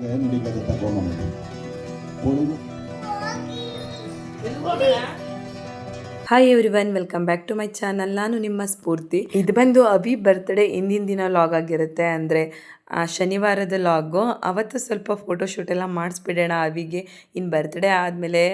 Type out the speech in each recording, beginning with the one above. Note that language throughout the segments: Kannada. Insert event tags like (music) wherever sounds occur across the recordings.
ಆಗದೆ ನುಡಿಗದೆ ತಗೊಂಬಂದಿದೆ Kodagu hi everyone welcome back to my channel ನಾನು ನಿಮ್ಮ ಸ್ಫೂರ್ತಿ. ಇದು ಬಂದು ಅಭಿ ಬರ್ತ್ಡೇ ಹಿಂದಿನ ದಿನ ಲಾಗ್ ಆಗಿರುತ್ತೆ. ಅಂದರೆ ಶನಿವಾರದ ಲಾಗು ಅವತ್ತು ಸ್ವಲ್ಪ ಫೋಟೋಶೂಟ್ ಎಲ್ಲ ಮಾಡಿಸ್ಬಿಡೋಣ ಅವಿಗೆ ಇನ್ನು ಬರ್ತ್ಡೇ ಆದಮೇಲೆ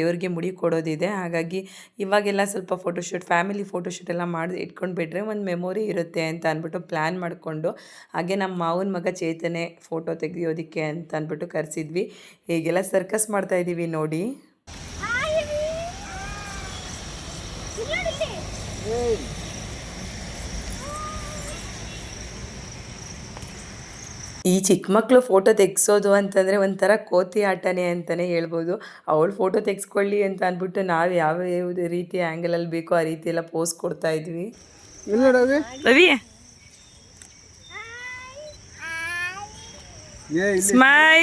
ದೇವ್ರಿಗೆ ಮುಡಿ ಕೊಡೋದಿದೆ. ಹಾಗಾಗಿ ಇವಾಗೆಲ್ಲ ಸ್ವಲ್ಪ ಫೋಟೋಶೂಟ್ ಫ್ಯಾಮಿಲಿ ಫೋಟೋಶೂಟ್ ಎಲ್ಲ ಮಾಡಿ ಇಟ್ಕೊಂಡು ಬಿಟ್ರೆ ಒಂದು ಮೆಮೊರಿ ಇರುತ್ತೆ ಅಂತ ಅಂದ್ಬಿಟ್ಟು ಪ್ಲ್ಯಾನ್ ಮಾಡಿಕೊಂಡು, ಹಾಗೆ ನಮ್ಮ ಮಾವನ ಮಗ ಚೇತನೆ ಫೋಟೋ ತೆಗೆಯೋದಕ್ಕೆ ಅಂತ ಅಂದ್ಬಿಟ್ಟು ಕರೆಸಿದ್ವಿ. ಹೀಗೆಲ್ಲ ಸರ್ಕಸ್ ಮಾಡ್ತಾ ಇದ್ದೀವಿ ಈ ಚಿಕ್ಕ ಮಕ್ಕಳು ಫೋಟೋ ತೆಗ್ಸೋದು ಅಂತಂದರೆ ಒಂಥರ ಕೋತಿ ಆಟನೇ ಅಂತಲೇ ಹೇಳ್ಬೋದು. ಅವಳು ಫೋಟೋ ತೆಗ್ಸ್ಕೊಳ್ಳಿ ಅಂತ ಅಂದ್ಬಿಟ್ಟು ನಾವು ಯಾವ ಯಾವ ರೀತಿ ಆ್ಯಂಗಲಲ್ಲಿ ಬೇಕೋ ಆ ರೀತಿ ಎಲ್ಲ ಪೋಸ್ ಕೊಡ್ತಾ ಇದ್ವಿ. ರವಿ ಸ್ಮೈ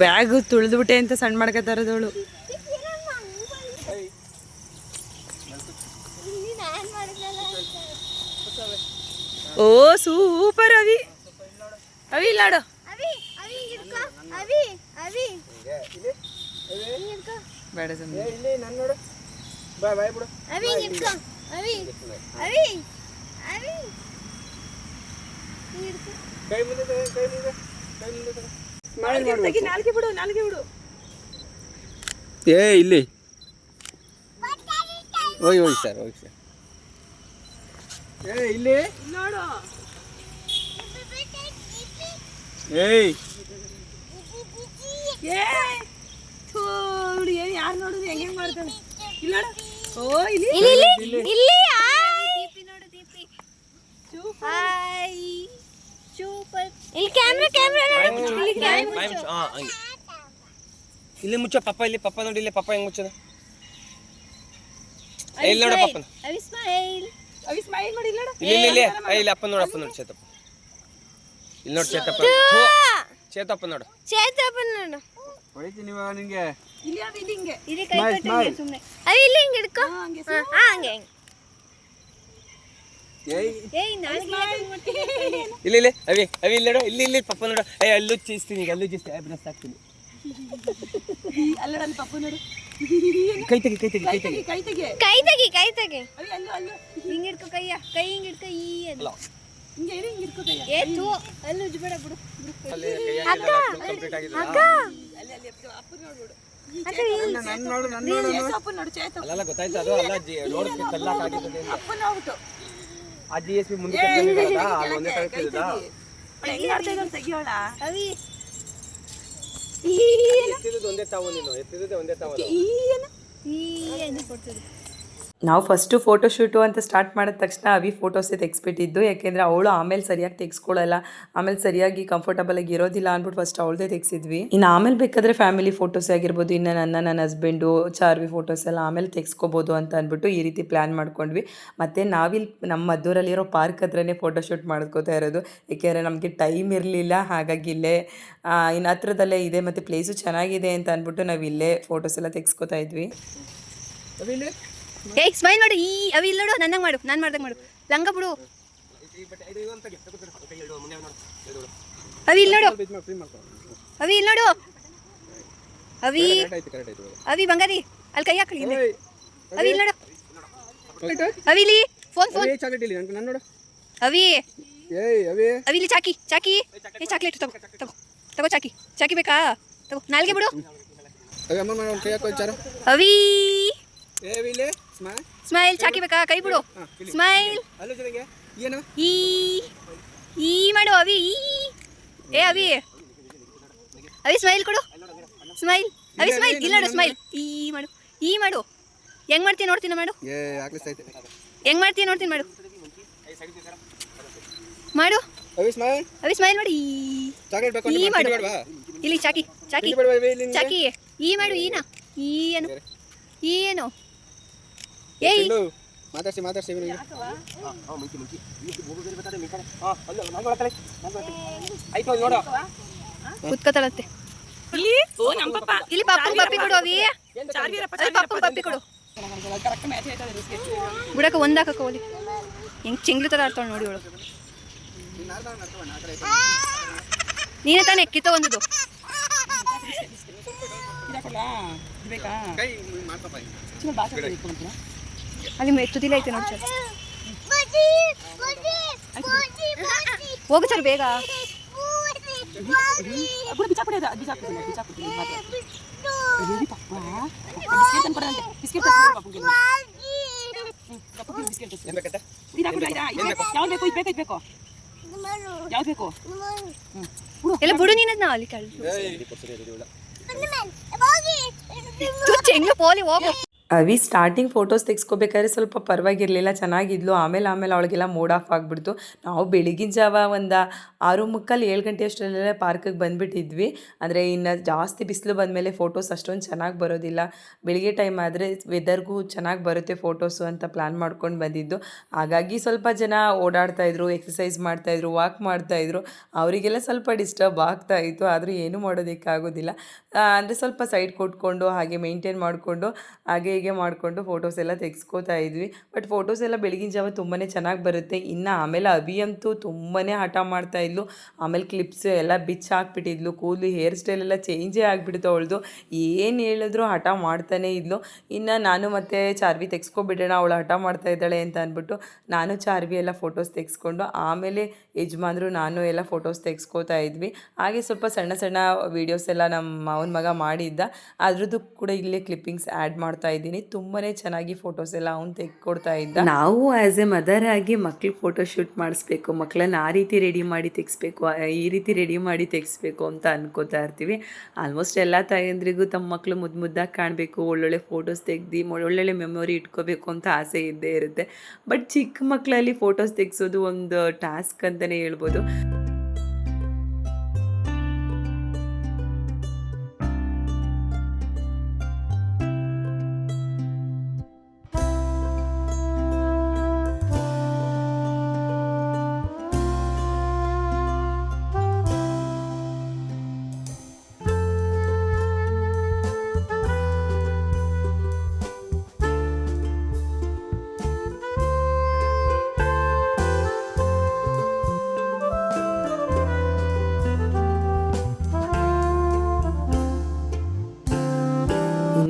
ಬ್ಯಾಗ್ ತುಳಿದ್ಬಿಟ್ಟೆ ಅಂತ ಸಣ್ಣ ಮಾಡ್ಕೊತಾರದವಳು ಓ, ಸೂಪರ್ ಅವಿ. ಅವಿ ಇಲ್ಲಾಡು. ಅವಿ ಅವಿ ಹಿಡ್ಕೊ ಅವಿ ಅವಿ ಹಿಡ್ಕೊ ಬೇಡ ಸುಮ್ಮನೆ ಅವಿ ಹಿಡ್ಕೊ ಅವಿ ಅವಿ ಅವಿ ಹಿಡ್ಕೊ ನಾಲ್ಗೆ ಬಿಡು ನಾಲ್ಗೆ ಬಿಡು. ಏ ಇಲ್ಲಿ. ಹೋಗಿ ಹೋಗಿ ಸರ್ ಹೋಗಿ ಸರ್. ಏ ಇಲ್ಲಿ. ನೋಡು. ಏಯ್. ಏ ಥೂ, ಏನು ಯಾರು ನೋಡುದು ಹೆಂಗೆ ಮಾಡ್ತಾನೆ ಇಲ್ಲ ಓ ಇಲ್ಲಿ. ಇಲ್ಲಿ ಇಲ್ಲಿ. ಇಲ್ಲಿ. ದೀಪಿ ನೋಡು ದೀಪಿ. ಹಾಯ್ ಸೂಪರ್ ಇಲ್ಲಿ ಕ್ಯಾಮ್ರಾ ಕ್ಯಾಮ್ರಾ ನೋಡು. ಇಲ್ಲಿ ಕ್ಯಾಮ್ರಾ ಇಲ್ಲಿ ಮುಚ್ಚ ಪಪ್ಪ ಇಲ್ಲಿ ಪಪ್ಪ ನೋಡಿ ಇಲ್ಲಿ ಪಪ್ಪ ಹೆಂಗ್ ಮುಚ್ಚದ. ಇಲ್ಲಿ ನೋಡ ಮಾಡಿ ಇಲ್ಲ ಇಲ್ಲಿ ಇಲ್ಲಿ ಇಲ್ಲಿ. ಏ, ಇಲ್ಲಿ ಅಪ್ಪ ನೋಡು ಅಪ್ಪ ನೋಡು ಚೇತಪ್ಪ. ಇಲ್ಲಿ ನೋಡಿ ಚೇತಪ್ಪ. ಚೇತಪ್ಪ ನೋಡು. ಚೇತಪ್ಪ ನೋಡು. ಹೊಡಿತೀನಿ ಇವಾಗ ನಿಂಗೆ. ಇಲ್ಲಿ ಹಿಂಗೆ. ಇಲ್ಲಿ ಕೈ ಕೊಟ್ಟು ಸುಮ್ಮನೆ ಅವಿ ಇಲ್ಲಿ ಹಿಂಗೆ ಇಡ್ಕೋ ಹಾ ಹಂಗೆ. ಇಲ್ಲಿ ಇಲ್ಲ ಅವಿ ಅವಿ ಇಲ್ಲಿ ನೋಡು ಇಲ್ಲಿ ಇಲ್ಲಿ ಪಪ್ಪ ನೋಡು. ಏ ಅಲ್ಲೂ ಚೀಸ್ತೀನಿ ಈಗ ಅಲ್ಲೂ ಚೀಸ್ತೀನಿ ಬ್ರಸ್ ಹಾಕ್ತೀನಿ ಅಲ್ಲಡ ಅಲ್ಲಿ ಪಪ್ಪು ನೋಡು. ಕೈ ತೆಗಿ ಕೈ ತೆಗಿ ಕೈ ತೆಗಿ ಕೈ ತೆಗಿ. ಕೈ ತೆಗಿ ಕೈ ತೆಗಿ. ಅವಿ ಅಲ್ಲೂ ಅಲ್ಲೂ. ಹಿಂಗ್ ಹಿಡ್ಕೊ ಕೈಯ ಕೈ ಹಿಂಗ್ ಹಿಡ್ಕೊ ಈ ಅಲ್ಲ ಹಿಂಗೆ ಇರು ಹಿಂಗೆ ಇರ್ಕೋ ಕೈಯ ಏ ತೂ. ಅಲ್ಲಿ ಉಜ್ಬೇಡ ಬಿಡು ಬಿಡು. ಆಗಿದೆ ಅಕ್ಕ ಅಲ್ಲಿ ಅಲ್ಲಿ ಅಪ್ಪ ನೋಡ್ಬಿಡು ಅಕ್ಕ ನನ್ನ ನೋಡು ನನ್ನ ನೋಡು ಚೇತು ಅಪ್ಪು ನೋಡು ಚೇತು ಅಲ್ಲಲ್ಲ ಗೊತ್ತಾಯ್ತು ಅದು ಅಲ್ಲ ಜಿ ನೋಡಕ್ಕೆ ಕಲ್ಲಾಕ್ ಆಗಿರ್ತದೆ ಅಂತ. ಅಪ್ಪು ನೋಡ್ಬಿಟ್ಟು. ಆ ಜಿ ಎಸ್ ಪಿ ಮುಂದೆ ಅಲ್ಲಿ ಒಂದೇ ಕಡೆ ಎತ್ತಿರೋದು ಒಂದೇ ತಾವು ನೀನು ಎತ್ತಿದ್ದೆ ಒಂದೇ ತಾವು. ಈ ಏನು? ಕೊಡ್ತದೆ ನಾವು ಫಸ್ಟು ಫೋಟೋಶೂಟು ಅಂತ ಸ್ಟಾರ್ಟ್ ಮಾಡಿದ ತಕ್ಷಣ ಅವಿ ಫೋಟೋಸೇ ತೆಗೆಸ್ಬಿಟ್ಟಿದ್ದು. ಯಾಕೆಂದರೆ ಅವಳು ಆಮೇಲೆ ಸರಿಯಾಗಿ ತೆಗೆಸ್ಕೊಳ್ಳಲ್ಲ ಆಮೇಲೆ ಸರಿಯಾಗಿ ಕಂಫರ್ಟಬಲ್ ಆಗಿ ಇರೋದಿಲ್ಲ ಅಂದ್ಬಿಟ್ಟು ಫಸ್ಟ್ ಅವಳದೇ ತೆಗೆಸಿದ್ವಿ. ಇನ್ನು ಆಮೇಲೆ ಬೇಕಾದರೆ ಫ್ಯಾಮಿಲಿ ಫೋಟೋಸ್ ಆಗಿರ್ಬೋದು, ಇನ್ನು ನನ್ನ ನನ್ನ ಹಸ್ಬೆಂಡು ಚಾರ್ವಿ ಫೋಟೋಸ್ ಎಲ್ಲ ಆಮೇಲೆ ತೆಗೆಸ್ಕೋಬೋದು ಅಂತ ಅಂದ್ಬಿಟ್ಟು ಈ ರೀತಿ ಪ್ಲ್ಯಾನ್ ಮಾಡ್ಕೊಂಡ್ವಿ. ಮತ್ತು ನಾವಿಲ್ಲಿ ನಮ್ಮ ಮದ್ದೂರಲ್ಲಿರೋ ಪಾರ್ಕ್ ಹತ್ರನೇ ಫೋಟೋಶೂಟ್ ಮಾಡ್ಕೋತಾ ಇರೋದು. ಏಕೆಂದರೆ ನಮಗೆ ಟೈಮ್ ಇರಲಿಲ್ಲ, ಹಾಗಾಗಿ ಇಲ್ಲೇ ಇನ್ನು ಹತ್ರದಲ್ಲೇ ಇದೆ ಮತ್ತು ಪ್ಲೇಸು ಚೆನ್ನಾಗಿದೆ ಅಂತ ಅಂದ್ಬಿಟ್ಟು ನಾವು ಇಲ್ಲೇ ಫೋಟೋಸ್ ಎಲ್ಲ ತೆಗೆಸ್ಕೋತಾ ಇದ್ವಿ. ಅವಿ ಇಲ್ಲಿ? ಏ ಸ್ಮೈಲ್ ಮಾಡು. ಈ ಅವಿ ಇಲ್ಲಿ ನೋಡು ನನ್ನಂಗೆ ಮಾಡು ನಾನು ಮಾಡ್ದಂಗೆ ಮಾಡು. ಲಂಗ ಬಿಡು. ಅವಿ ಇಲ್ಲಿ ನೋಡು. ಅವಿ ಇಲ್ಲಿ ನೋಡು. ಅವಿ ಅವಿ ಬಂಗಾರಿ. ಅಲ್ಲಿ ಕೈ ಹಾಕಿ ಅವಿ ಇಲ್ಲಿ ನೋಡು? ಅವಿ ಇಲ್ಲಿ. Phone phone. ಏಯ್, ಅವಿ. ಅವಿ ಇಲ್ಲಿ ಚಾಕಿ ಚಾಕಿ. ಏ ಚಾಕ್ಲೇಟ್ ತಗೋ ತಗೋ ತಗೋ ಚಾಕಿ. ಚಾಕಿ ಬೇಕಾ? ತಗೋ ನಾಲ್ಗೆ ಬಿಡು. ಅವಿ, ಸ್ಮೈಲ್ ಚಾಕಿ ಬೇಕಾ ಕೈ ಬಿಡು. ಸ್ಮೈಲ್ ಏನು? ಈ ಈ ಮಾಡು ಅವಿ ಈ. ಏ ಅವಿ ಅವಿ ಸ್ಮೈಲ್ ಕೊಡು. ಸ್ಮೈಲ್ ಅವಿ ಸ್ಮೈಲ್ ಇಲ್ಲ ನೋಡು ಸ್ಮೈಲ್ ಈ ಮಾಡು. ಈ ಮಾಡು. ಹೆಂಗ್ ಮಾಡ್ತೀನಿ ನೋಡ್ತೀನಿ ಮಾಡು. ಹೆಂಗ್ ಮಾಡ್ತೀನಿ ನೋಡ್ತೀನಿ ಮಾಡು. ಮಾಡು. ಅವಿ, ಸ್ಮೈಲ್ ಅವಿ ಸ್ಮೈಲ್ ಮಾಡಿ. ಈ. ಮಾಡು. ಇಲ್ಲಿ ಚಾಕಿ ಚಾಕಿ. ಚಾಕಿ. ಈ ಮಾಡು ಈನ ಈ ಏನು? ಈ ಏನು? ಏಯ್! ಚೆಲ್ಲು. ಮಾತಾಡ್ಸಿ ಮಾತಾಡ್ಸಿ ಇವನಿಗೆ. ಹಾ, ಅಲ್ಲೂ, ನಾನು ಒಳಗಡೆ, ನಾನು ಒಳಗಡೆ. ಆಯ್ತು ನೋಡು. ಕುತ್ಕೋತಾಳತ್ತೆ. ಇಲ್ಲಿ? ಓ ನಮ್ಮ ಪಪ್ಪ. ಇಲ್ಲಿ ಪಾಪು ಪಪ್ಪಿ ಕೊಡು ಅವಿ. ಚಾರ್ವೀರಪ್ಪ ಅಲ್ಲಿ ಪಾಪು ಪಪ್ಪಿ ಕೊಡು. ಗುಡಕ ಒಂದಾಕ ಒಂದ್ ಹೆಂಗ್ ಚಿಂಗ್ಲು ತರ ಆಡ್ತಾಳೆ ನೋಡಿ ಅವಳು ನೀನೇ ತಾನೇ ಕಿತ್ತ ಇದು ಬೇಕಾ ಅಲ್ಲಿ ಮೆ- ತುದಿಲ ಐತೆ ನೋಡಿ ಸರ್. ಹೋಗು ಸರ್ ಬೇಗ. ಎಲ್ಲ ಬಿಡು ನೀನದ್ ನಾ ಅಲ್ಲಿ ಕಳ್ಸಿ ಹೆಂಗ ಪೋಲಿ ಹೋಗು. ಅವಿ ಸ್ಟಾರ್ಟಿಂಗ್ ಫೋಟೋಸ್ ತೆಗೆಸ್ಕೋಬೇಕಾದ್ರೆ ಸ್ವಲ್ಪ ಪರವಾಗಿರಲಿಲ್ಲ, ಚೆನ್ನಾಗಿದ್ಲು. ಆಮೇಲೆ ಆಮೇಲೆ ಅವಳಿಗೆಲ್ಲ ಮೂಡ್ ಆಫ್ ಆಗಿಬಿಡ್ತು. ನಾವು ಬೆಳಗಿನ ಜಾವ ಒಂದು ಆರು ಮುಕ್ಕಾಲು ಏಳು ಗಂಟೆ ಅಷ್ಟರಲ್ಲೇ ಪಾರ್ಕಿಗೆ ಬಂದುಬಿಟ್ಟಿದ್ವಿ. ಅಂದರೆ ಇನ್ನು ಜಾಸ್ತಿ ಬಿಸಿಲು ಬಂದಮೇಲೆ ಫೋಟೋಸ್ ಅಷ್ಟೊಂದು ಚೆನ್ನಾಗಿ ಬರೋದಿಲ್ಲ. ಬೆಳಿಗ್ಗೆ ಟೈಮ್ ಆದರೆ ವೆದರ್ಗೂ ಚೆನ್ನಾಗಿ ಬರುತ್ತೆ ಫೋಟೋಸು ಅಂತ ಪ್ಲ್ಯಾನ್ ಮಾಡ್ಕೊಂಡು ಬಂದಿದ್ದು. ಹಾಗಾಗಿ ಸ್ವಲ್ಪ ಜನ ಓಡಾಡ್ತಾಯಿದ್ರು ಎಕ್ಸಸೈಸ್ ಮಾಡ್ತಾಯಿದ್ರು ವಾಕ್ ಮಾಡ್ತಾಯಿದ್ರು ಅವರಿಗೆಲ್ಲ ಸ್ವಲ್ಪ ಡಿಸ್ಟರ್ಬ್ ಆಗ್ತಾಯಿತ್ತು ಆದರೂ ಏನೂ ಮಾಡೋದಕ್ಕಾಗೋದಿಲ್ಲ. ಅಂದರೆ ಸ್ವಲ್ಪ ಸೈಡ್ ಕೊಟ್ಕೊಂಡು, ಹಾಗೆ ಮೇಂಟೈನ್ ಮಾಡಿಕೊಂಡು, ಹಾಗೆ ಹೀಗೆ ಮಾಡಿಕೊಂಡು ಫೋಟೋಸ್ ಎಲ್ಲ ತೆಗೆಸ್ಕೋತಾ ಇದ್ವಿ. ಬಟ್ ಫೋಟೋಸ್ ಎಲ್ಲ ಬೆಳಗಿನ ಜಾವ ತುಂಬಾ ಚೆನ್ನಾಗಿ ಬರುತ್ತೆ. ಇನ್ನು ಆಮೇಲೆ ಅಭಿ ಅಂತೂ ತುಂಬಾ ಹಠ ಮಾಡ್ತಾ ಇದ್ಲು. ಆಮೇಲೆ ಕ್ಲಿಪ್ಸ್ ಎಲ್ಲ ಬಿಚ್ಚ ಹಾಕ್ಬಿಟ್ಟಿದ್ಲು. ಕೂದಲು ಹೇರ್ ಸ್ಟೈಲ್ ಎಲ್ಲ ಚೇಂಜೇ ಆಗಿಬಿಡ್ತು ಅವಳದು. ಏನು ಹೇಳಿದ್ರು ಹಠ ಮಾಡ್ತಾನೇ ಇದ್ಲು. ಇನ್ನು ನಾನು ಮತ್ತು ಚಾರ್ವಿ ತೆಗೆಸ್ಕೊಬಿಡೋಣ, ಅವಳು ಹಠ ಮಾಡ್ತಾ ಇದ್ದಾಳೆ ಅಂತ ಅಂದ್ಬಿಟ್ಟು ನಾನು ಚಾರ್ವಿ ಎಲ್ಲ ಫೋಟೋಸ್ ತೆಗೆಸ್ಕೊಂಡು ಆಮೇಲೆ ಯಜಮಾನ್ರು ನಾನು ಎಲ್ಲ ಫೋಟೋಸ್ ತೆಗೆಸ್ಕೋತಾ ಇದ್ವಿ. ಹಾಗೆ ಸ್ವಲ್ಪ ಸಣ್ಣ ಸಣ್ಣ ವೀಡಿಯೋಸ್ ಎಲ್ಲ ನಮ್ಮ ಮಾವನ ಮಗ ಮಾಡಿದ್ದ. ಅದ್ರದ್ದು ಕೂಡ ಇಲ್ಲೇ ಕ್ಲಿಪ್ಪಿಂಗ್ಸ್ ಆ್ಯಡ್ ಮಾಡ್ತಾ ಇದ್ದೀನಿ ತುಂಬಾ ಚೆನ್ನಾಗಿ ಫೋಟೋಸ್ ಎಲ್ಲ ಅವ್ನು ತೆಗ್ಕೊಡ್ತಾ ಇದ್ದ. ನಾವು ಆ್ಯಸ್ ಎ ಮದರ್ ಆಗಿ ಮಕ್ಳಿಗೆ ಫೋಟೋ ಶೂಟ್ ಮಾಡಿಸ್ಬೇಕು ಮಕ್ಕಳನ್ನ ಆ ರೀತಿ ರೆಡಿ ಮಾಡಿ ತೆಗಿಸ್ಬೇಕು ಈ ರೀತಿ ರೆಡಿ ಮಾಡಿ ತೆಗಿಸ್ಬೇಕು ಅಂತ ಅನ್ಕೋತಾ ಇರ್ತೀವಿ. ಆಲ್ಮೋಸ್ಟ್ ಎಲ್ಲ ತಾಯಂದ್ರಿಗೂ ತಮ್ಮ ಮಕ್ಕಳು ಮುದ್ದು ಮುದ್ದಾಗಿ ಕಾಣಬೇಕು, ಒಳ್ಳೊಳ್ಳೆ ಫೋಟೋಸ್ ತೆಗ್ದು ಒಳ್ಳೊಳ್ಳೆ ಮೆಮೊರಿ ಇಟ್ಕೋಬೇಕು ಅಂತ ಆಸೆ ಇದ್ದೇ ಇರುತ್ತೆ. ಬಟ್ ಚಿಕ್ಕ ಮಕ್ಕಳಲ್ಲಿ ಫೋಟೋಸ್ ತೆಗೆಸೋದು ಒಂದು ಟಾಸ್ಕ್ ಅಂತಲೇ ಹೇಳ್ಬೋದು.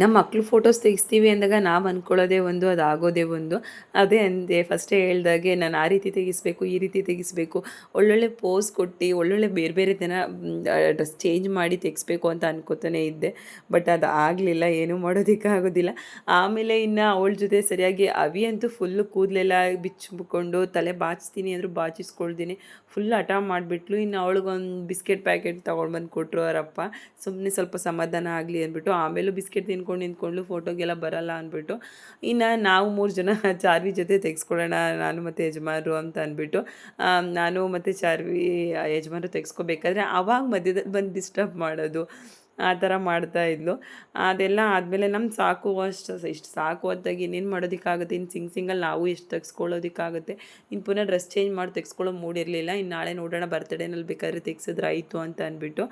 ಇನ್ನು ಮಕ್ಕಳು ಫೋಟೋಸ್ ತೆಗಿಸ್ತೀವಿ ಅಂದಾಗ ನಾವು ಅಂದ್ಕೊಳ್ಳೋದೇ ಒಂದು, ಅದು ಆಗೋದೇ ಒಂದು. ಅದೇ ಅಂದೆ ಫಸ್ಟೇ ಹೇಳ್ದಾಗೆ ನಾನು ಆ ರೀತಿ ತೆಗಿಸ್ಬೇಕು, ಈ ರೀತಿ ತೆಗಿಸ್ಬೇಕು. ಒಳ್ಳೊಳ್ಳೆ ಪೋಸ್ ಕೊಟ್ಟು, ಒಳ್ಳೊಳ್ಳೆ ಬೇರೆ ಬೇರೆ ದಿನ ಡ್ರೆಸ್ ಚೇಂಜ್ ಮಾಡಿ ತೆಗಿಸ್ಬೇಕು ಅಂತ ಅನ್ಕೋತಾನೆ ಇದ್ದೆ. ಬಟ್ ಅದು ಆಗಲಿಲ್ಲ, ಏನೂ ಮಾಡೋದಕ್ಕೆ ಆಗೋದಿಲ್ಲ. ಆಮೇಲೆ ಇನ್ನು ಅವಳ ಜೊತೆ ಸರಿಯಾಗಿ ಅವಿ ಅಂತೂ ಫುಲ್ಲು ಕೂದಲೆಲ್ಲ ಬಿಚ್ಚಿಕೊಂಡು ತಲೆ ಬಾಚಿಸ್ತೀನಿ ಅಂದರೂ ಬಾಚಿಸ್ಕೊಳ್ತೀನಿ. ಫುಲ್ ಹಠ ಮಾಡಿಬಿಟ್ಲು. ಇನ್ನು ಅವಳಿಗೊಂದು ಬಿಸ್ಕೆಟ್ ಪ್ಯಾಕೆಟ್ ತೊಗೊಂಡು ಬಂದು ಕೊಟ್ಟರು ಅವರಪ್ಪ. ಸುಮ್ಮನೆ ಸ್ವಲ್ಪ ಸಮಾಧಾನ ಆಗಲಿ ಅಂದ್ಬಿಟ್ಟು ಆಮೇಲೂ ಬಿಸ್ಕೆಟ್ ತಿನ್ಕೊಂಡು ನಿಂತ್ಕೊಂಡು ಫೋಟೋಗೆಲ್ಲ ಬರಲ್ಲ ಅಂದ್ಬಿಟ್ಟು. ಇನ್ನು ನಾವು ಮೂರು ಜನ (laughs) ಚಾರ್ವಿ ಜೊತೆ ತೆಗೆಸ್ಕೊಳ್ಳೋಣ ನಾನು ಮತ್ತು ಯಜಮಾನರು ಅಂತ ಅಂದ್ಬಿಟ್ಟು. ನಾನು ಮತ್ತು ಚಾರ್ವಿ ಯಜಮಾನರು ತೆಗೆಸ್ಕೋಬೇಕಾದ್ರೆ ಆವಾಗ ಮಧ್ಯದಲ್ಲಿ ಬಂದು ಡಿಸ್ಟರ್ಬ್ ಮಾಡೋದು. ಆ ಥರ ಮಾಡ್ತಾ ಇದ್ಲು. ಅದೆಲ್ಲ ಆದಮೇಲೆ ನಮ್ಮ ಸಾಕು ಅಷ್ಟು, ಇಷ್ಟು ಸಾಕು ಹೊತ್ತಾಗಿ ಇನ್ನೇನು ಮಾಡೋದಕ್ಕಾಗುತ್ತೆ? ಇನ್ನು ಸಿಂಗ್ ಸಿಂಗಲ್ಲಿ ನಾವು ಎಷ್ಟು ತೆಗೆಸ್ಕೊಳ್ಳೋದಕ್ಕಾಗುತ್ತೆ? ಇನ್ನು ಪುನಃ ಡ್ರೆಸ್ ಚೇಂಜ್ ಮಾಡಿ ತೆಗೆಸ್ಕೊಳ್ಳೋ ಮೂಡಿರಲಿಲ್ಲ ಇನ್ನು ನಾಳೆ ನೋಡೋಣ ಬರ್ತಡೇನಲ್ಲಿ ಬೇಕಾದ್ರೆ ತೆಗ್ಸಿದ್ರೆ ಆಯಿತು ಅಂತ ಅಂದ್ಬಿಟ್ಟು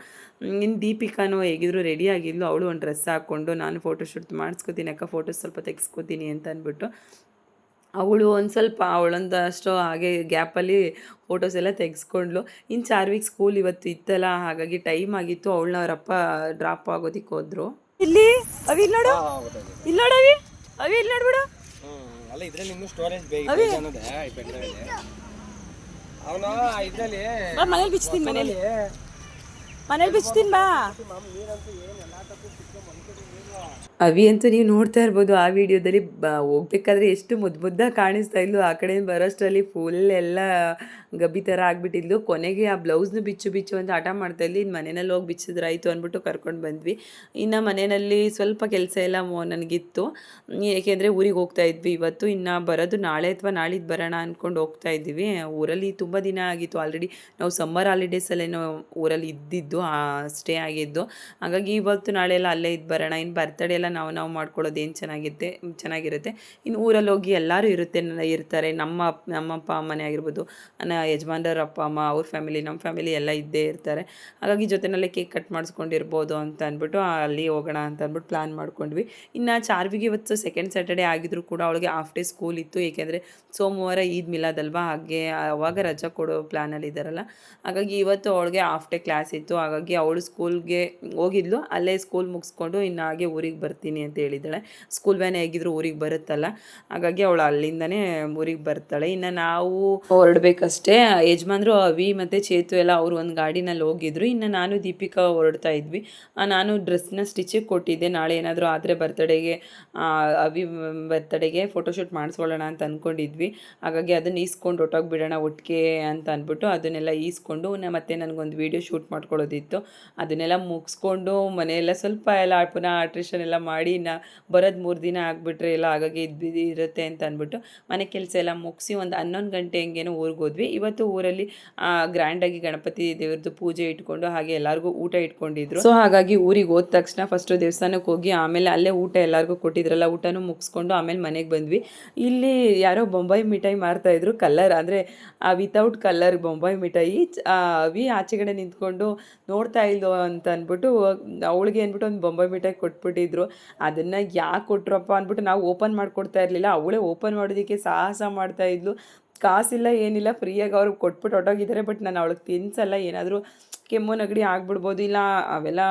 ಇನ್ನು ದೀಪಿಕಾನು ಹೇಗಿದ್ರು ರೆಡಿ ಆಗಿದ್ಲು. ಅವಳು ಒಂದು ಡ್ರೆಸ್ ಹಾಕ್ಕೊಂಡು ನಾನು ಫೋಟೋಶೂಟ್ ಮಾಡಿಸ್ಕೋತೀನಿ, ಅಕ್ಕ ಫೋಟೋಸ್ ಸ್ವಲ್ಪ ತೆಗೆಸ್ಕೊತೀನಿ ಅಂತ ಅಂದ್ಬಿಟ್ಟು ಅವಳು ಒಂದು ಸ್ವಲ್ಪ ಅವಳೊಂದಷ್ಟು ಹಾಗೆ ಗ್ಯಾಪಲ್ಲಿ ಫೋಟೋಸ್ ಎಲ್ಲ ತೆಗೆಸ್ಕೊಂಡ್ಲು ಇನ್ನು ಚಾರ್ವಿಕ್ ಸ್ಕೂಲ್ ಇವತ್ತು ಇತ್ತಲ್ಲ ಹಾಗಾಗಿ ಟೈಮ್ ಆಗಿತ್ತು ಅವಳನ್ನ ಅವರಪ್ಪ ಡ್ರಾಪ್ ಆಗೋದಿಕ್ಕೆ ಹೋದ್ರು. ಇಲ್ಲಿ? ಅವಿ ಇಲ್ಲಿ ನೋಡು. ಇಲ್ಲಿ ನೋಡು ಅವಿ. ಅವಿ ಇಲ್ಲಿ ನೋಡ್ಬಿಡು ಅಲ್ಲ ಇದರಲ್ಲಿ ಇನ್ನೂ ಸ್ಟೋರೇಜ್ ಬೇಕು ಅನ್ನೋದೇ ಅವನ ಇದ್ರಲ್ಲಿ ಬಾ ಮನೇಲಿ ಬಿಚ್ತೀನಿ ಮನೇಲಿ. ಮನೇಲಿ ಬಿಚ್ತೀನಿ ಬಾ. ಅವಿ ಅಂತೂ ನೀವು ನೋಡ್ತಾ ಇರ್ಬೋದು ಆ ವಿಡಿಯೋದಲ್ಲಿ. ಬ, ಹೋಗ್ಬೇಕಾದ್ರೆ ಎಷ್ಟು ಮುದ್ದು ಮುದ್ದಾಗಿ ಕಾಣಿಸ್ತಾ ಇದ್ಲು. ಆ ಕಡೆ ಬರೋಷ್ಟರಲ್ಲಿ ಫುಲ್ ಎಲ್ಲ ಗಬ್ಬಿ ಥರ ಆಗಿಬಿಟ್ಟಿದ್ಲು. ಕೊನೆಗೆ ಆ ಬ್ಲೌಸ್ನು ಬಿಚ್ಚು ಬಿಚ್ಚು ಅಂತ ಆಟ ಮಾಡ್ತಾ ಇದ್ಲಿ. ಇನ್ನು ಮನೆಯಲ್ಲಿ ಹೋಗಿ ಬಿಚ್ಚಿದ್ರಾಯಿತು ಅಂದ್ಬಿಟ್ಟು ಕರ್ಕೊಂಡು ಬಂದ್ವಿ. ಇನ್ನು ಮನೆಯಲ್ಲಿ ಸ್ವಲ್ಪ ಕೆಲಸ ಎಲ್ಲ ನನಗಿತ್ತು. ಏಕೆಂದರೆ ಊರಿಗೆ ಹೋಗ್ತಾ ಇದ್ವಿ ಇವತ್ತು. ಇನ್ನು ಬರೋದು ನಾಳೆ ಅಥವಾ ನಾಳಿದ್ದು ಬರೋಣ ಅಂದ್ಕೊಂಡು ಹೋಗ್ತಾ ಇದ್ದೀವಿ. ಊರಲ್ಲಿ ತುಂಬ ದಿನ ಆಗಿತ್ತು. ಆಲ್ರೆಡಿ ನಾವು ಸಮ್ಮರ್ ಹಾಲಿಡೇಸಲ್ಲೇನೋ ಊರಲ್ಲಿ ಇದ್ದಿದ್ದು ಸ್ಟೇ ಆಗಿದ್ದು. ಹಾಗಾಗಿ ಇವತ್ತು ನಾಳೆ ಎಲ್ಲ ಅಲ್ಲೇ ಇದ್ದು ಬರೋಣ. ಇನ್ನು ಬರ್ತಡೇ ಎಲ್ಲ ನಾವು ನಾವು ಮಾಡ್ಕೊಳ್ಳೋದು ಏನು ಚೆನ್ನಾಗಿರುತ್ತೆ ಚೆನ್ನಾಗಿರುತ್ತೆ. ಇನ್ನು ಊರಲ್ಲಿ ಹೋಗಿ ಎಲ್ಲರೂ ಇರುತ್ತೆ ಇರ್ತಾರೆ. ನಮ್ಮ ನಮ್ಮ ಅಪ್ಪ ಅಮ್ಮನೇ ಆಗಿರ್ಬೋದು ನನ್ನ ಯಜಮಾನರ ಅಪ್ಪ, ಅಮ್ಮ, ಅವ್ರ ಫ್ಯಾಮಿಲಿ, ನಮ್ಮ ಫ್ಯಾಮಿಲಿ ಎಲ್ಲ ಇದ್ದೇ ಇರ್ತಾರೆ. ಹಾಗಾಗಿ ಜೊತೆನಲ್ಲೇ ಕೇಕ್ ಕಟ್ ಮಾಡಿಸ್ಕೊಂಡಿರ್ಬೋದು ಅಂತ ಅಂದ್ಬಿಟ್ಟು, ಅಲ್ಲಿ ಹೋಗೋಣ ಅಂತ ಅಂದ್ಬಿಟ್ಟು ಪ್ಲ್ಯಾನ್ ಮಾಡ್ಕೊಂಡ್ವಿ. ಇನ್ನು ಚಾರ್ವಿಗೆ ಇವತ್ತು ಸೆಕೆಂಡ್ ಸ್ಯಾಟರ್ಡೆ ಆಗಿದ್ರು ಕೂಡ ಅವಳಿಗೆ ಹಾಫ್ ಡೇ ಸ್ಕೂಲ್ ಇತ್ತು. ಏಕೆಂದರೆ ಸೋಮವಾರ ಈದ್ ಮಿಲಾದಲ್ವಾ ಹಾಗೆ ಅವಾಗ ರಜಾ ಕೊಡೋ ಪ್ಲ್ಯಾನಲ್ಲಿ ಇದ್ದಾರಲ್ಲ. ಹಾಗಾಗಿ ಇವತ್ತು ಅವಳಿಗೆ ಹಾಫ್ ಡೇ ಕ್ಲಾಸ್ ಇತ್ತು. ಹಾಗಾಗಿ ಅವಳು ಸ್ಕೂಲ್ಗೆ ಹೋಗಿದ್ಲು. ಅಲ್ಲೇ ಸ್ಕೂಲ್ ಮುಗಿಸ್ಕೊಂಡು ಇನ್ನು ಹಾಗೆ ಊರಿಗೆ ಬರ್ತೀನಿ ಅಂತ ಹೇಳಿದ್ದಾಳೆ. ಸ್ಕೂಲ್ ವ್ಯಾನ್ ಹೇಗಿದ್ರು ಊರಿಗೆ ಬರುತ್ತಲ್ಲ. ಹಾಗಾಗಿ ಅವಳು ಅಲ್ಲಿಂದನೇ ಊರಿಗೆ ಬರ್ತಾಳೆ. ಇನ್ನು ನಾವು ಹೊರಡ್ಬೇಕಷ್ಟೇ. ಯಜಮಾನ್ರು, ಅವಿ ಮತ್ತು ಚೇತು ಎಲ್ಲ ಅವರು ಒಂದು ಗಾಡಿನಲ್ಲಿ ಹೋಗಿದ್ರು. ಇನ್ನು ನಾನು ದೀಪಿಕಾ ಹೊರಡ್ತಾ ಇದ್ವಿ. ನಾನು ಡ್ರೆಸ್ನ ಸ್ಟಿಚಿಗೆ ಕೊಟ್ಟಿದ್ದೆ. ನಾಳೆ ಏನಾದರೂ ಆದರೆ ಬರ್ತಡೇಗೆ ಅವಿ ಬರ್ತಡೆಗೆ ಫೋಟೋಶೂಟ್ ಮಾಡಿಸ್ಕೊಳ್ಳೋಣ ಅಂತ ಅಂದ್ಕೊಂಡಿದ್ವಿ ಹಾಗಾಗಿ ಅದನ್ನು ಈಸ್ಕೊಂಡು ಹೊಟ್ಟೋಗ್ಬಿಡೋಣ ಒಟ್ಟಿಗೆ ಅಂತ ಅಂದ್ಬಿಟ್ಟು ಅದನ್ನೆಲ್ಲ ಈಸ್ಕೊಂಡು ಮತ್ತೆ ನನಗೊಂದು ವೀಡಿಯೋ ಶೂಟ್ ಮಾಡ್ಕೊಳ್ಳೋದಿತ್ತು. ಅದನ್ನೆಲ್ಲ ಮುಗಿಸ್ಕೊಂಡು ಮನೆಯೆಲ್ಲ ಸ್ವಲ್ಪ ಎಲ್ಲ ಪುನಃ ಆಲ್ಟ್ರೇಷನ್ ಎಲ್ಲ ಮಾಡಿ ನಾ ಬರೋದು ಮೂರು ದಿನ ಆಗಿಬಿಟ್ರೆ ಎಲ್ಲ ಹಾಗಾಗಿ ಇದು ಇರುತ್ತೆ ಅಂತ ಅಂದ್ಬಿಟ್ಟು ಮನೆ ಕೆಲಸ ಎಲ್ಲ ಮುಗಿಸಿ ಒಂದು ಹನ್ನೊಂದು ಗಂಟೆ ಹಂಗೇನೋ ಊರಿಗೆ ಹೋದ್ವಿ. ಇವತ್ತು ಊರಲ್ಲಿ ಗ್ರ್ಯಾಂಡಾಗಿ ಗಣಪತಿ ದೇವ್ರದ್ದು ಪೂಜೆ ಇಟ್ಕೊಂಡು ಹಾಗೆ ಎಲ್ಲರಿಗೂ ಊಟ ಇಟ್ಕೊಂಡಿದ್ರು. ಸೊ ಹಾಗಾಗಿ ಊರಿಗೆ ಹೋದ ತಕ್ಷಣ ಫಸ್ಟು ದೇವಸ್ಥಾನಕ್ಕೆ ಹೋಗಿ ಆಮೇಲೆ ಅಲ್ಲೇ ಊಟ ಎಲ್ಲರಿಗೂ ಕೊಟ್ಟಿದ್ರಲ್ಲ, ಊಟನೂ ಮುಗಿಸ್ಕೊಂಡು ಆಮೇಲೆ ಮನೆಗೆ ಬಂದ್ವಿ. ಇಲ್ಲಿ ಯಾರೋ ಬೊಂಬಾಯಿ ಮಿಠಾಯಿ ಮಾರ್ತಾ ಇದ್ರು ಕಲರ್ ಅಂದರೆ ವಿತೌಟ್ ಕಲರ್ ಬೊಂಬಾಯಿ ಮಿಠಾಯಿ ಅವಿ ಆಚೆಗಡೆ ನಿಂತ್ಕೊಂಡು ನೋಡ್ತಾ ಇಲ್ದೋ ಅಂತ ಅಂದ್ಬಿಟ್ಟು, ಅವಳಿಗೆ ಅಂದ್ಬಿಟ್ಟು ಒಂದು ಬೊಂಬಾಯಿ ಮಿಠಾಯಿ ಕೊಟ್ಬಿಟ್ಟಿದ್ರು. ಅದನ್ನು ಯಾಕೆ ಕೊಟ್ರಪ್ಪ ಅಂದ್ಬಿಟ್ಟು ನಾವು ಓಪನ್ ಮಾಡಿಕೊಡ್ತಾ ಇರಲಿಲ್ಲ. ಅವಳೇ ಓಪನ್ ಮಾಡೋದಕ್ಕೆ ಸಾಹಸ ಮಾಡ್ತಾ ಇದ್ಲು. ಕಾಸಿಲ್ಲ, ಏನಿಲ್ಲ ಫ್ರೀಯಾಗಿ ಅವ್ರಿಗೆ ಕೊಟ್ಬಿಟ್ಟು ಹೊಟ್ಟೋಗಿದ್ದಾರೆ ಬಟ್ ನಾನು ಅವಳಿಗೆ ತಿನ್ಸಲ್ಲ, ಏನಾದರೂ ಕೆಮ್ಮು, ನೆಗಡಿ ಆಗ್ಬಿಡ್ಬೋದು. ಇಲ್ಲ, ಅವೆಲ್ಲ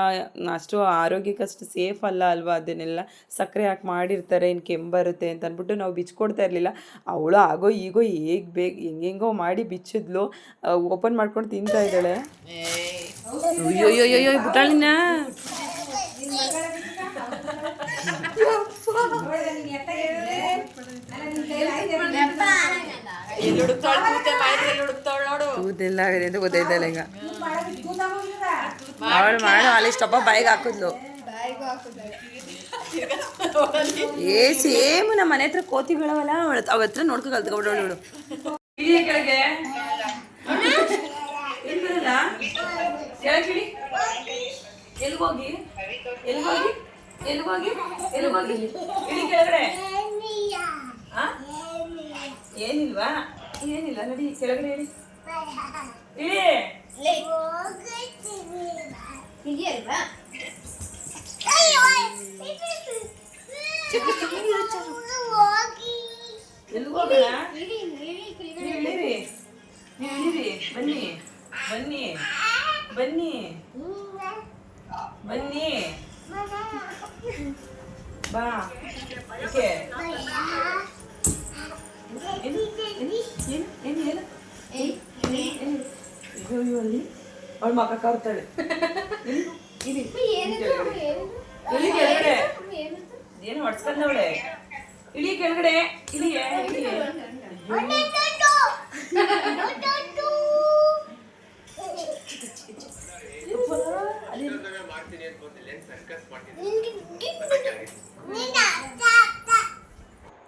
ಅಷ್ಟು ಆರೋಗ್ಯಕ್ಕಷ್ಟು ಸೇಫ್ ಅಲ್ಲ ಅಲ್ವಾ? ಅದನ್ನೆಲ್ಲ ಸಕ್ಕರೆ ಹಾಕಿ ಮಾಡಿರ್ತಾರೆ. ಇನ್ನು ಕೆಮ್ಮು ಬರುತ್ತೆ ಅಂತ ಅಂದ್ಬಿಟ್ಟು ನಾವು ಬಿಚ್ಕೊಡ್ತಾ ಇರಲಿಲ್ಲ. ಅವಳು ಆಗೋ, ಈಗೋ, ಹೇಗೆ ಬೇಗ ಹೆಂಗೆಂಗೋ ಮಾಡಿ ಬಿಚ್ಚಿದ್ಲು. ಓಪನ್ ಮಾಡ್ಕೊಂಡು ತಿಂತಾ ಇದ್ದಾಳೆ. ಈಗ. ಅವಳು ಮಾಡು ಅಲ್ಲಿ ಸ್ಟಪ್ಪ ಬಾಯಿಗೆ ಹಾಕಿದ್ಲು. ಏ ಸೇಮ್ ನಮ್ಮ ಮನೆ ಹತ್ರ ಕೋತಿ ಬೆಳವಲ್ಲ, ಅವಳ ಅವ ಹತ್ರ ನೋಡ್ಕೊ ಅವಳು ಹೋಗಿ? ಎಲ್ಗೋಗಿ ಎಲ್ಗೋಗಿ ಎಲ್ಗೋಗಿ ಎಲ್ಗೋಗಿ ಇಳಿ ಕೆಳಗಡೆ. ಆ? ಏನಿಲ್ವಾ? ಏನಿಲ್ಲ ನಡಿ ಕೆಳಗಡೆ ಇಳಿ ಇಳಿ ಇಳಿರಿ. ಬನ್ನಿ ಬನ್ನಿ ಬನ್ನಿ ಬನ್ನಿ. ಬಾ ಓಕೆ ಏನು ಏನು ಏನು ಏನು ಅಯ್ಯೋ ಅಯ್ಯೋ ಅಲ್ಲಿ ಅವಳ ಮಕ್ಕ ಕರ್ತಾಳೆ ಇಳಿ ಕೆಳಗಡೆ ಏನು ಹೊಡ್ಸ್ಕೊಂಡವಳೆ ಇಳಿ ಕೆಳಗಡೆ ಸರ್ಕಸ್ ಇಳಿ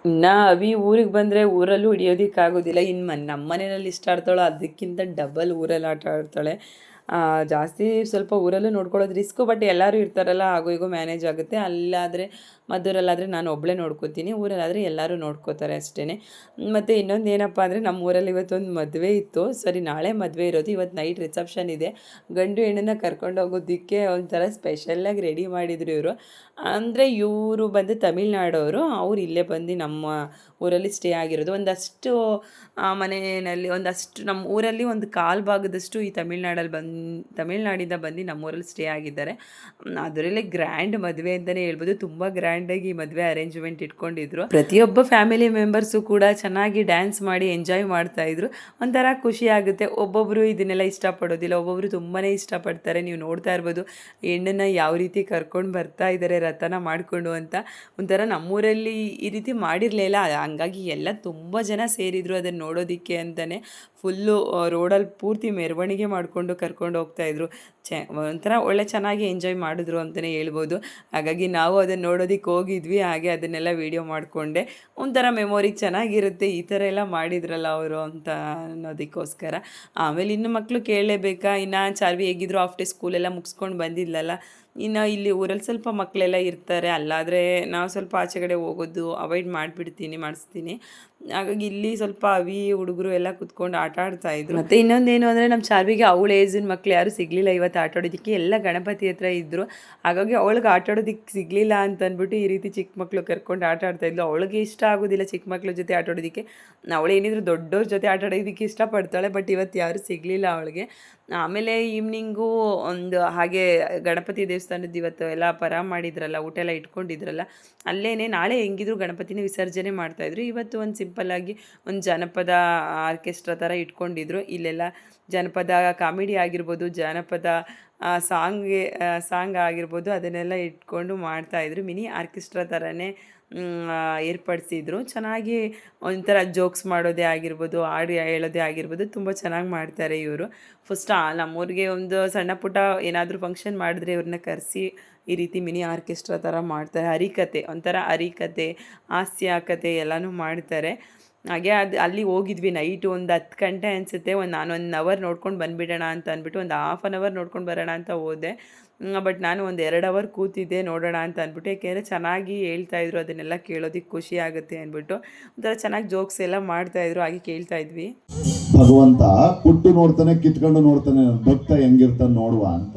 ಇನ್ನು ಅವಿ ಊರಿಗೆ ಬಂದರೆ ಊರಲ್ಲೂ ಹಿಡಿಯೋದಕ್ಕಾಗೋದಿಲ್ಲ. ಇನ್ನು ಮನ್ ನಮ್ಮ ಮನೆಯಲ್ಲಿ ಇಷ್ಟ ಆಡ್ತಾಳೋ ಅದಕ್ಕಿಂತ ಡಬಲ್ ಊರಲ್ಲಿ ಆಟ ಆಡ್ತಾಳೆ ಜಾಸ್ತಿ ಸ್ವಲ್ಪ ಊರಲ್ಲೂ ನೋಡ್ಕೊಳ್ಳೋದು ರಿಸ್ಕು, ಬಟ್ ಎಲ್ಲರೂ ಇರ್ತಾರಲ್ಲ ಹಾಗೂ ಹೀಗೂ ಮ್ಯಾನೇಜ್ ಆಗುತ್ತೆ. ಅಲ್ಲಾದರೆ, ಮದ್ದೂರಲ್ಲಾದರೆ ನಾನು ಒಬ್ಬಳೇ ನೋಡ್ಕೋತೀನಿ, ಊರಲ್ಲಾದರೆ ಎಲ್ಲರೂ ನೋಡ್ಕೋತಾರೆ ಅಷ್ಟೇ ಮತ್ತು ಇನ್ನೊಂದು ಏನಪ್ಪ ಅಂದರೆ ನಮ್ಮ ಊರಲ್ಲಿ ಇವತ್ತೊಂದು ಮದುವೆ ಇತ್ತು. ಸರಿ, ನಾಳೆ ಮದುವೆ ಇರೋದು. ಇವತ್ತು ನೈಟ್ ರಿಸೆಪ್ಷನ್ ಇದೆ. ಗಂಡು ಹೆಣ್ಣನ್ನು ಕರ್ಕೊಂಡು ಹೋಗೋದಕ್ಕೆ ಒಂಥರ ಸ್ಪೆಷಲ್ಲಾಗಿ ರೆಡಿ ಮಾಡಿದರು ಇವರು. ಅಂದರೆ ಇವರು ಬಂದು ತಮಿಳ್ನಾಡವರು ಅವ್ರು ಇಲ್ಲೇ ಬಂದು ನಮ್ಮ ಊರಲ್ಲಿ ಸ್ಟೇ ಆಗಿರೋದು. ಒಂದಷ್ಟು ಮನೆಯಲ್ಲಿ ಒಂದಷ್ಟು ನಮ್ಮ ಊರಲ್ಲಿ ಒಂದು ಕಾಲು ಭಾಗದಷ್ಟು ಈ ತಮಿಳ್ನಾಡಲ್ಲಿ ಬಂದು, ತಮಿಳ್ನಾಡಿಂದ ಬಂದು ನಮ್ಮೂರಲ್ಲಿ ಸ್ಟೇ ಆಗಿದ್ದಾರೆ. ಅದರಲ್ಲಿ ಅದರಲ್ಲೇ ಗ್ರ್ಯಾಂಡ್ ಮದುವೆ ಅಂತಲೇ ಹೇಳ್ಬೋದು. ತುಂಬ ಗ್ರ್ಯಾಂಡಾಗಿ ಮದುವೆ ಅರೇಂಜ್ಮೆಂಟ್ ಇಟ್ಕೊಂಡಿದ್ರು. ಪ್ರತಿಯೊಬ್ಬ ಫ್ಯಾಮಿಲಿ ಮೆಂಬರ್ಸು ಕೂಡ ಚೆನ್ನಾಗಿ ಡ್ಯಾನ್ಸ್ ಮಾಡಿ, ಎಂಜಾಯ್ ಮಾಡ್ತಾ ಇದ್ರು. ಒಂಥರ ಖುಷಿ ಆಗುತ್ತೆ. ಒಬ್ಬೊಬ್ಬರು ಇದನ್ನೆಲ್ಲ ಇಷ್ಟಪಡೋದಿಲ್ಲ. ಒಬ್ಬೊಬ್ಬರು ತುಂಬಾ ಇಷ್ಟಪಡ್ತಾರೆ. ನೀವು ನೋಡ್ತಾ ಇರ್ಬೋದು, ಹೆಣ್ಣನ್ನು ಯಾವ ರೀತಿ ಕರ್ಕೊಂಡು ಬರ್ತಾ ಇದ್ದಾರೆ ರಥನ ಮಾಡಿಕೊಂಡು ಅಂತ. ಒಂಥರ ನಮ್ಮೂರಲ್ಲಿ ಈ ರೀತಿ ಮಾಡಿರಲಿಲ್ಲ. ಹಂಗಾಗಿ ಎಲ್ಲ ತುಂಬ ಜನ ಸೇರಿದ್ರು ಅದನ್ನು ನೋಡೋದಕ್ಕೆ ಅಂತಲೇ ಫುಲ್ಲು ರೋಡಲ್ಲಿ ಪೂರ್ತಿ ಮೆರವಣಿಗೆ ಮಾಡಿಕೊಂಡು ಕರ್ಕೊಂಡು ಹೋಗ್ತಾಯಿದ್ರು ಚೆ ಒಂಥರ ಒಳ್ಳೆ ಚೆನ್ನಾಗಿ ಎಂಜಾಯ್ ಮಾಡಿದ್ರು ಅಂತಲೇ ಹೇಳ್ಬೋದು. ಹಾಗಾಗಿ ನಾವು ಅದನ್ನು ನೋಡೋದಕ್ಕೆ ಹೋಗಿದ್ವಿ, ಹಾಗೆ ಅದನ್ನೆಲ್ಲ ವೀಡಿಯೋ ಮಾಡಿಕೊಂಡೆ. ಒಂಥರ ಮೆಮೊರಿ ಚೆನ್ನಾಗಿರುತ್ತೆ, ಈ ಥರ ಎಲ್ಲ ಮಾಡಿದ್ರಲ್ಲ ಅವರು ಅಂತ ಅನ್ನೋದಕ್ಕೋಸ್ಕರ. ಆಮೇಲೆ ಇನ್ನು ಮಕ್ಕಳು ಕೇಳಲೇಬೇಕಾ? ಇನ್ನು ಚಾರ್ವಿ ಹೇಗಿದ್ರು ಆಫ್ ಡೇ ಸ್ಕೂಲೆಲ್ಲ ಮುಗಿಸ್ಕೊಂಡು ಬಂದಿದ್ಲಲ್ಲ, ಇನ್ನು ಇಲ್ಲಿ ಊರಲ್ಲಿ ಸ್ವಲ್ಪ ಮಕ್ಕಳೆಲ್ಲ ಇರ್ತಾರೆ, ಅಲ್ಲಾದರೆ ನಾವು ಸ್ವಲ್ಪ ಆಚೆ ಕಡೆ ಹೋಗೋದು, ಅವಾಯ್ಡ್ ಮಾಡಿಬಿಡ್ತೀನಿ, ಮಾಡಿಸ್ತೀನಿ. ಹಾಗಾಗಿ ಇಲ್ಲಿ ಸ್ವಲ್ಪ ಅವಿ, ಹುಡುಗರು ಎಲ್ಲ ಕುತ್ಕೊಂಡು ಆಟ ಆಡ್ತಾ ಇದ್ರು. ಮತ್ತೆ ಇನ್ನೊಂದೇನು ಅಂದರೆ ನಮ್ಮ ಚಾರ್ವಿಗೆ ಅವಳ ಏಜಿನ ಮಕ್ಳು ಯಾರು ಸಿಗಲಿಲ್ಲ, ಇವತ್ತು ಆಟ ಆಡೋದಕ್ಕೆ ಎಲ್ಲ ಗಣಪತಿ ಹತ್ರ ಇದ್ದರು ಹಾಗಾಗಿ ಅವಳಿಗೆ ಆಟ ಆಡೋದಕ್ಕೆ ಸಿಗಲಿಲ್ಲ ಅಂತ ಅಂದ್ಬಿಟ್ಟು ಈ ರೀತಿ ಚಿಕ್ಕ ಮಕ್ಕಳು ಕರ್ಕೊಂಡು ಆಟ ಆಡ್ತಾ ಇದ್ಲು. ಅವಳಿಗೆ ಇಷ್ಟ ಆಗೋದಿಲ್ಲ ಚಿಕ್ಕ ಮಕ್ಳ ಜೊತೆ ಆಟ ಆಡೋದಕ್ಕೆ. ಅವಳೇನಿದ್ರು ದೊಡ್ಡವ್ರ ಜೊತೆ ಆಟ ಆಡೋದಕ್ಕೆ ಇಷ್ಟಪಡ್ತಾಳೆ, ಬಟ್ ಇವತ್ತು ಯಾರು ಸಿಗಲಿಲ್ಲ ಅವಳಿಗೆ. ಆಮೇಲೆ ಈವ್ನಿಂಗು ಒಂದು ಹಾಗೆ ಗಣಪತಿ ದೇವಸ್ಥಾನದ ಇವತ್ತು ಎಲ್ಲ ಪರ ಮಾಡಿದ್ರಲ್ಲ, ಊಟ ಎಲ್ಲ ಇಟ್ಕೊಂಡಿದ್ರಲ್ಲ ಅಲ್ಲೇ ನಾಳೆ ಹೆಂಗಿದ್ರು ಗಣಪತಿನ ವಿಸರ್ಜನೆ ಮಾಡ್ತಾಯಿದ್ರು ಇವತ್ತು ಒಂದು ಸಿಂಪಲ್ಲಾಗಿ ಒಂದು ಜನಪದ ಆರ್ಕೆಸ್ಟ್ರಾ ಥರ ಇಟ್ಕೊಂಡಿದ್ರು. ಇಲ್ಲೆಲ್ಲ ಜನಪದ ಕಾಮಿಡಿ ಆಗಿರ್ಬೋದು, ಜನಪದ ಸಾಂಗ್ಗೆ ಸಾಂಗ್ ಆಗಿರ್ಬೋದು, ಅದನ್ನೆಲ್ಲ ಇಟ್ಕೊಂಡು ಮಾಡ್ತಾಯಿದ್ರು ಮಿನಿ ಆರ್ಕೆಸ್ಟ್ರಾ ಥರನೇ ಏರ್ಪಡಿಸಿದ್ರು. ಚೆನ್ನಾಗಿ ಒಂಥರ ಜೋಕ್ಸ್ ಮಾಡೋದೇ ಆಗಿರ್ಬೋದು, ಹಾಡು ಹೇಳೋದೇ ಆಗಿರ್ಬೋದು, ತುಂಬ ಚೆನ್ನಾಗಿ ಮಾಡ್ತಾರೆ ಇವರು. ಫಸ್ಟ್ ನಮ್ಮೂರಿಗೆ ಒಂದು ಸಣ್ಣ ಪುಟ್ಟ ಏನಾದರೂ ಫಂಕ್ಷನ್ ಮಾಡಿದ್ರೆ ಇವ್ರನ್ನ ಕರೆಸಿ ಈ ರೀತಿ ಮಿನಿ ಆರ್ಕೆಸ್ಟ್ರಾ ಥರ ಮಾಡ್ತಾರೆ. ಹರಿಕತೆ, ಒಂಥರ ಹರಿಕತೆ, ಹಾಸ್ಯ ಕತೆ ಎಲ್ಲನೂ ಮಾಡ್ತಾರೆ. ಹಾಗೆ ಅದು ಅಲ್ಲಿ ಹೋಗಿದ್ವಿ ನೈಟ್ ಒಂದು ಹತ್ತು ಗಂಟೆ ಅನಿಸುತ್ತೆ, ಒಂದು ನಾನು ಒಂದು ಅವರ್ ನೋಡ್ಕೊಂಡು ಬಂದುಬಿಡೋಣ ಅಂತ ಅಂದ್ಬಿಟ್ಟು, ಒಂದು ಹಾಫ್ ಆನ್ ಅವರ್ ನೋಡ್ಕೊಂಡು ಬರೋಣ ಅಂತ ಹೋದೆ. ಬಟ್ ನಾನು ಒಂದು ಎರಡು ಅವರ್ ಕೂತಿದ್ದೆ ನೋಡೋಣ ಅಂತ ಅಂದ್ಬಿಟ್ಟು ಯಾಕೆಂದರೆ ಚೆನ್ನಾಗಿ ಹೇಳ್ತಾಯಿದ್ರು ಅದನ್ನೆಲ್ಲ ಕೇಳೋದಕ್ಕೆ ಖುಷಿ ಆಗುತ್ತೆ ಅಂದ್ಬಿಟ್ಟು, ಒಂಥರ ಚೆನ್ನಾಗಿ ಜೋಕ್ಸ್ ಎಲ್ಲ ಮಾಡ್ತಾಯಿದ್ರು ಹಾಗೆ ಕೇಳ್ತಾ ಇದ್ವಿ. ಭಗವಂತ ಕುಟ್ಟು ನೋಡ್ತಾನೆ, ಕಿತ್ಕೊಂಡು ನೋಡ್ತಾನೆ, ಭಕ್ತ ಹೆಂಗಿರ್ತಾನೆ ನೋಡುವ ಅಂತ.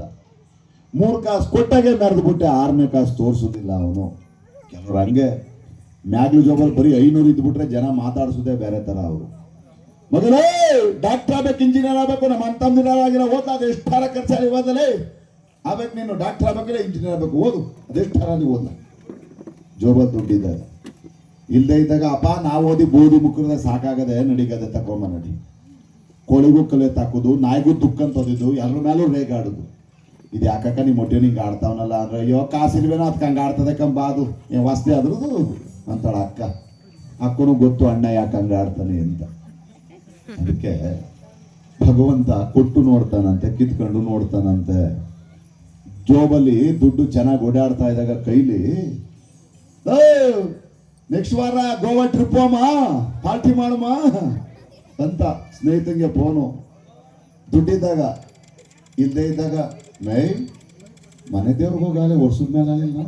ಮೂರು ಕಾಸು ಕೊಟ್ಟಾಗೆ ಮೆರೆದು ಬಿಟ್ಟೆ, ಆರನೇ ಕಾಸು ತೋರಿಸೋದಿಲ್ಲ ಅವನು. ಕೆಲವರು ಹಂಗೆ ಮ್ಯಾಗ್ಲು ಜೋಬಲ್ ಬರೀ ಐನೂರು ಇದ್ಬಿಟ್ರೆ ಜನ ಮಾತಾಡಿಸೋದೇ ಬೇರೆ ಥರ ಅವರು. ಮೊದಲೇ ಡಾಕ್ಟರ್ ಆಗ್ಬೇಕು, ಇಂಜಿನಿಯರ್ ಆಗಬೇಕು, ನಮ್ಮ ಅಂತಂದಿರ ಆಗಿರೋ ಓದ್ತಾ ಅದು ಎಷ್ಟು ಥರ ಖರ್ಚಾಗಿ ಓದಲೇ ಆಗ್ಬೇಕು ನೀನು, ಡಾಕ್ಟರ್ ಆಗ್ಬೇಕಿಲ್ಲ ಇಂಜಿನಿಯರ್ ಆಗಬೇಕು, ಓದು. ಅದೆಷ್ಟು ಥರ ನೀವು ಓದ ಜೋಬಲ್ ದುಡ್ಡಿದ್ದಾಗ ಇಲ್ಲದೆ ಇದ್ದಾಗ, ಅಪ್ಪ, ನಾವು ಓದಿ ಬೋದಿ ಮುಖದ ಸಾಕಾಗದೆ ನಡಿಗದೆ ತಕೊಂಬ ನಡಿ. ಕೋಳಿಗೂ ಕಲೆ ತಾಕೋದು, ನಾಯಿಗೂ ತುಕ್ಕಂತದಿದ್ದು ಎಲ್ಲರ ಮೇಲೂ ರೇಗಾಡೋದು ಇದು ಯಾಕಕ್ಕ ನಿಮ್ಮ ಮೊಟ್ಟೆ ಹಿಂಗೆ ಆಡ್ತಾವನಲ್ಲ ಅಂದ್ರೆ, ಅಯ್ಯೋ, ಕಾಸಿಲ್ವೇನೋ ಅದಕ್ಕೆ ಹಂಗೆ ಆಡ್ತದೆ ಕಂಬ ಅದು. ಏನ್ ವಾಸ್ತಿ ಅದ್ರದ್ದು ಅಂತಾಳ ಅಕ್ಕ. ಅಕ್ಕನು ಗೊತ್ತು ಅಣ್ಣ ಯಾಕೆ ಹಂಗೆ ಆಡ್ತಾನೆ ಅಂತ. ಅದಕ್ಕೆ ಭಗವಂತ ಕೊಟ್ಟು ನೋಡ್ತಾನಂತೆ, ಕಿತ್ಕೊಂಡು ನೋಡ್ತಾನಂತೆ. ಜೋಬಲ್ಲಿ ದುಡ್ಡು ಚೆನ್ನಾಗಿ ಓಡಾಡ್ತಾ ಇದ್ದಾಗ ಕೈಲಿ ನೆಕ್ಸ್ಟ್ ವಾರ ಗೋವಾ ಟ್ರಿಪ್ ಅಮ್ಮ ಪಾರ್ಟಿ ಮಾಡಮ್ಮ ಅಂತ ಸ್ನೇಹಿತಂಗೆ ಫೋನು ದುಡ್ಡಿದ್ದಾಗ, ಇಲ್ಲದೆ ಇದ್ದಾಗ ನೈ ಮನೆ ದೇವ್ರಿಗೆ ಹೋಗಾಲೆ ವರ್ಷದ ಮೇಲೆ ಆಗಿಲ್ಲ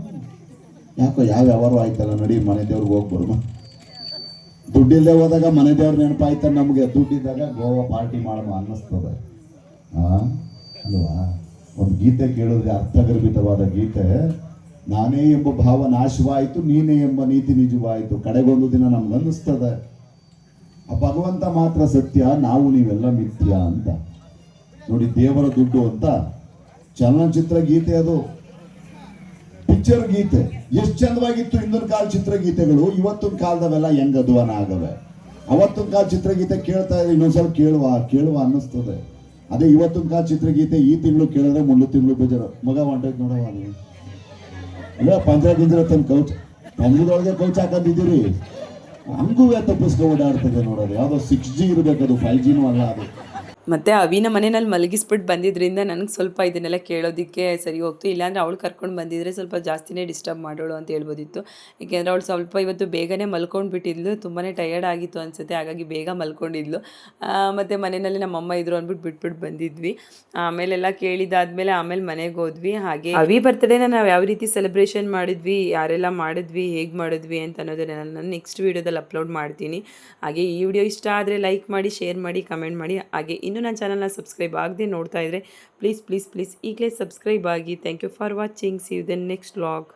ಯಾಕೋ ಯಾವ ವ್ಯವಹಾರ ಆಯ್ತಲ್ಲ, ನಡಿ ಮನೆ ದೇವ್ರಿಗೆ ಹೋಗಿ ಬರೋಣ ದುಡ್ಡಿಲ್ಲದೆ ಹೋದಾಗ ಮನೆ ದೇವ್ರ ನೆನಪಾಯ್ತ ನಮಗೆ. ದುಡ್ಡಿದ್ದಾಗ ಗೋವಾ ಪಾರ್ಟಿ ಮಾಡಮ್ಮ ಅನ್ನಿಸ್ತದೆ. ಹಾಂ ಅಲ್ವಾ? ಒಂದು ಗೀತೆ ಕೇಳಿದ್ರೆ ಅರ್ಥಗರ್ಭಿತವಾದ ಗೀತೆ. ನಾನೇ ಎಂಬ ಭಾವ ನಾಶವಾಯಿತು, ನೀನೇ ಎಂಬ ನೀತಿ ನಿಜವಾಯಿತು. ಕಡೆಗೊಂದು ದಿನ ನಮ್ಗೆ ಅನ್ನಿಸ್ತದೆ. ಆ ಭಗವಂತ ಮಾತ್ರ ಸತ್ಯ, ನಾವು ನೀವೆಲ್ಲ ಮಿಥ್ಯ ಅಂತ. ನೋಡಿ ದೇವರ ದುಡ್ಡು ಅಂತ. ಚಲನಚಿತ್ರ ಗೀತೆ ಅದು. ಪಿಕ್ಚರ್ ಗೀತೆ. ಎಷ್ಟು ಚಂದವಾಗಿತ್ತು ಹಿಂದಿನ ಕಾಲ ಚಿತ್ರಗೀತೆಗಳು. ಇವತ್ತಿನ ಕಾಲದವೆಲ್ಲ ಹೆಂಗ್ ಅಧ್ವಾನ ಆಗವೆ ಅವತ್ತಿನ ಕಾಲ ಚಿತ್ರಗೀತೆ ಕೇಳ್ತಾ ಇದ್ರೆ ಇನ್ನೊಂದ್ಸಲ ಕೇಳುವ ಕೇಳುವ ಅನ್ನಿಸ್ತದೆ. ಅದೇ ಇವತ್ತಿನ ಕಾಲ ಚಿತ್ರಗೀತೆ ಈ ತಿಂಗಳು ಕೇಳಿದ್ರೆ ಮುಂದೆ ತಿಂಗಳು ಬೇಜಾರು. ಮಗ ಹೊಂಟೈತೆ ನೋಡವ ಅದು ಇಲ್ಲ ಪಂಜರ ಗಿಂಜರ ತನ್ನ ಕೌಚ್ ಪಂಜರದೊಳಗೆ ಕೌಚ್ ಹಾಕೊಂಡಿದ್ದೀರಿ ಹಂಗೂ ತಪ್ಪಿಸ್ಕೊ ಓಡಾಡ್ತದೆ ನೋಡೋದು. ಯಾವುದೋ ಸಿಕ್ಸ್ ಜಿ ಇರಬೇಕದು ಫೈವ್ ಜಿನೂ ಅಲ್ಲ ಅದು. ಮತ್ತು ಅವಿನ ಮನೆಯಲ್ಲಿ ಮಲಗಿಸ್ಬಿಟ್ಟು ಬಂದಿದ್ದರಿಂದ ನನಗೆ ಸ್ವಲ್ಪ ಇದನ್ನೆಲ್ಲ ಕೇಳೋದಕ್ಕೆ ಸರಿ ಹೋಗ್ತು. ಇಲ್ಲಾಂದರೆ ಅವಳು ಕರ್ಕೊಂಡು ಬಂದಿದ್ರೆ ಸ್ವಲ್ಪ ಜಾಸ್ತಿನೇ ಡಿಸ್ಟರ್ಬ್ ಮಾಡೋಳು ಅಂತ ಹೇಳ್ಬೋದಿತ್ತು. ಏಕೆಂದರೆ ಅವಳು ಸ್ವಲ್ಪ ಇವತ್ತು ಬೇಗನೆ ಮಲ್ಕೊಂಡು ಬಿಟ್ಟಿದ್ಲು ತುಂಬಾ ಟಯರ್ಡ್ ಆಗಿತ್ತು ಅನಿಸುತ್ತೆ. ಹಾಗಾಗಿ ಬೇಗ ಮಲ್ಕೊಂಡಿದ್ಲು. ಮತ್ತು ಮನೆಯಲ್ಲಿ ನಮ್ಮಮ್ಮ ಇದ್ರು ಅಂದ್ಬಿಟ್ಟು ಬಿಟ್ಬಿಟ್ಟು ಬಂದಿದ್ವಿ. ಆಮೇಲೆಲ್ಲ ಕೇಳಿದಾದ್ಮೇಲೆ ಆಮೇಲೆ ಮನೆಗೆ ಹೋದ್ವಿ. ಹಾಗೆ ಅವಿ ಬರ್ತಡೇನ ನಾವು ಯಾವ ರೀತಿ ಸೆಲೆಬ್ರೇಷನ್ ಮಾಡಿದ್ವಿ? ಯಾರೆಲ್ಲ ಮಾಡಿದ್ವಿ? ಹೇಗೆ ಮಾಡಿದ್ವಿ ಅಂತ ಅನ್ನೋದನ್ನ ನಾನು ನೆಕ್ಸ್ಟ್ ವೀಡಿಯೋದಲ್ಲಿ ಅಪ್ಲೋಡ್ ಮಾಡ್ತೀನಿ. ಹಾಗೆ ಈ ವಿಡಿಯೋ ಇಷ್ಟ ಆದರೆ ಲೈಕ್ ಮಾಡಿ ಶೇರ್ ಮಾಡಿ ಕಮೆಂಟ್ ಮಾಡಿ. ಹಾಗೆ ಇನ್ನೂ ನನ್ನ ಚಾನಲ್ನ ಸಬ್ಸ್ಕ್ರೈಬ್ ಆಗದೆ ನೋಡ್ತಾ ಇದ್ದರೆ ಪ್ಲೀಸ್ ಪ್ಲೀಸ್ ಪ್ಲೀಸ್ ಈಗಲೇ ಸಬ್ಸ್ಕ್ರೈಬ್ ಆಗಿ. Thank you for watching see you then next vlog